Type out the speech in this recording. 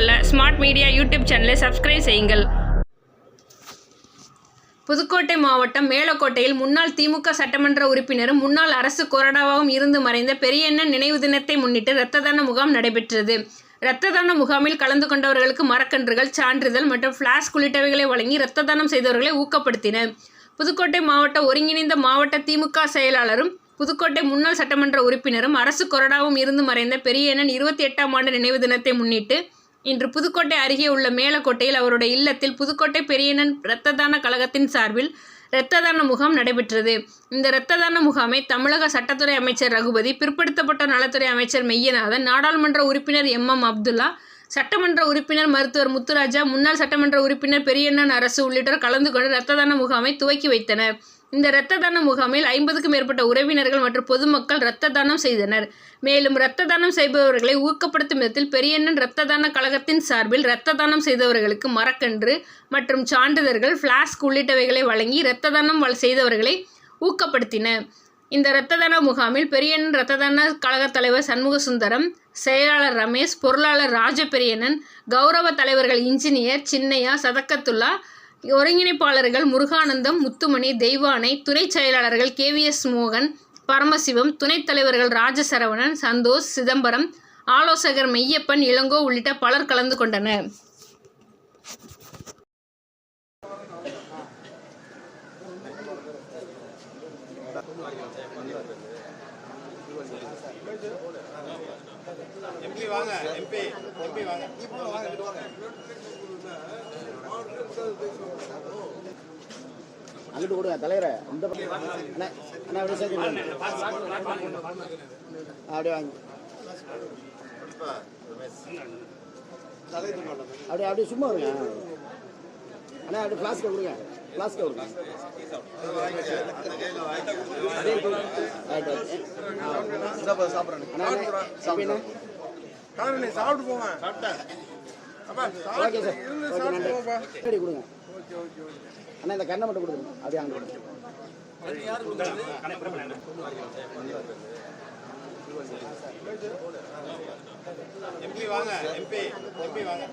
கொள்ள smart media YouTube சேனலை subscribe செய்யுங்கள். புதுக்கோட்டை மாவட்டம் மேலக்கோட்டையில் முன்னாள் திமுக சட்டமன்ற உறுப்பினரும் முன்னாள் அரசு கொறடாவாகவும் இருந்து மறைந்த பெரியண்ணன் நினைவு தினத்தை முன்னிட்டு இரத்த தான முகாம் நடைபெற்றது. இரத்த தான முகாமில் கலந்து கொண்டவர்களுக்கு மரக்கன்றுகள் சான்றிதழ் மற்றும் ஃப்ளாஸ்க் உள்ளிட்டவைகளை வழங்கி இரத்த தானம் செய்தவர்களை ஊக்கப்படுத்தின புதுக்கோட்டை மாவட்ட ஒருங்கிணைந்த மாவட்ட திமுக செயலாளரும் புதுக்கோட்டை முன்னாள் சட்டமன்ற உறுப்பினரும் அரசு கொறடாவும் இருந்து மறைந்த பெரியண்ணன் இருபத்தி எட்டாம் ஆண்டு நினைவு தினத்தை முன்னிட்டு இன்று புதுக்கோட்டை அருகே உள்ள மேலக்கோட்டையில் அவருடைய இல்லத்தில் புதுக்கோட்டை பெரியண்ணன் இரத்த தான கழகத்தின் சார்பில் இரத்த தான முகாம் நடைபெற்றது. இந்த இரத்த தான முகாமை தமிழக சட்டத்துறை அமைச்சர் ரகுபதி பிற்படுத்தப்பட்ட நலத்துறை அமைச்சர் மெய்யநாதன் நாடாளுமன்ற உறுப்பினர் எம். எம். அப்துல்லா சட்டமன்ற உறுப்பினர் மருத்துவர் முத்துராஜா முன்னாள் சட்டமன்ற உறுப்பினர் பெரியண்ணன் அரசு உள்ளிட்டோர் கலந்து கொண்டு இரத்த தான முகாமை துவக்கி வைத்தனர். இந்த இரத்த தான முகாமில் ஐம்பதுக்கும் மேற்பட்ட உறவினர்கள் மற்றும் பொதுமக்கள் இரத்த தானம் செய்தனர். மேலும் இரத்த தானம் செய்பவர்களை ஊக்கப்படுத்தும் விதத்தில் பெரியண்ணன் இரத்த தான கழகத்தின் சார்பில் இரத்த தானம் செய்தவர்களுக்கு மரக்கன்று மற்றும் சான்றிதழ்கள் பிளாஸ்க் உள்ளிட்டவைகளை வழங்கி இரத்த தானம் வ- செய்தவர்களை ஊக்கப்படுத்தின. இந்த இரத்த தான முகாமில் பெரியண்ணன் இரத்த தான கழக தலைவர் சண்முக சுந்தரம் செயலாளர் ரமேஷ் பொருளாளர் ராஜ பெரியண்ணன் கௌரவ தலைவர்கள் இன்ஜினியர் சின்னையா சதக்கத்துல்லா ஒருங்கிணைப்பாளர்கள் முருகானந்தம் முத்துமணி தெய்வானை துணை செயலாளர்கள் கே வி எஸ் மோகன் பரமசிவம் துணைத் தலைவர்கள் ராஜசரவணன் சந்தோஷ் சிதம்பரம் ஆலோசகர் மெய்யப்பன் இளங்கோ உள்ளிட்ட பலர் கலந்து கொண்டனர். எம்பி வாங்க எம்பி எம்பி வாங்க. அங்கிட்டு கொடுங்க தலைவரை. இந்த அண்ணா அண்ணா அப்படியே சேர்த்து. அப்படியே வாங்க. அப்படியே அப்படியே சும்மா இருங்க. அண்ணா அப்படியே ஃப்ளாஸ்க்கை கொடுங்க. ஃப்ளாஸ்க்கை கொடுங்க. நீ சாப்பிட்டு போவேன் அப்பா ஓகே சார் இருந்து சாப்பிட்டு நன்றி போப்பா. சரி கொடுங்க. அண்ணா இந்த கண்ணை மட்டும் கொடுங்க. அப்படியே அங்கே கொடுங்க. எம்பி வாங்க எம்பி எம்பி வாங்க.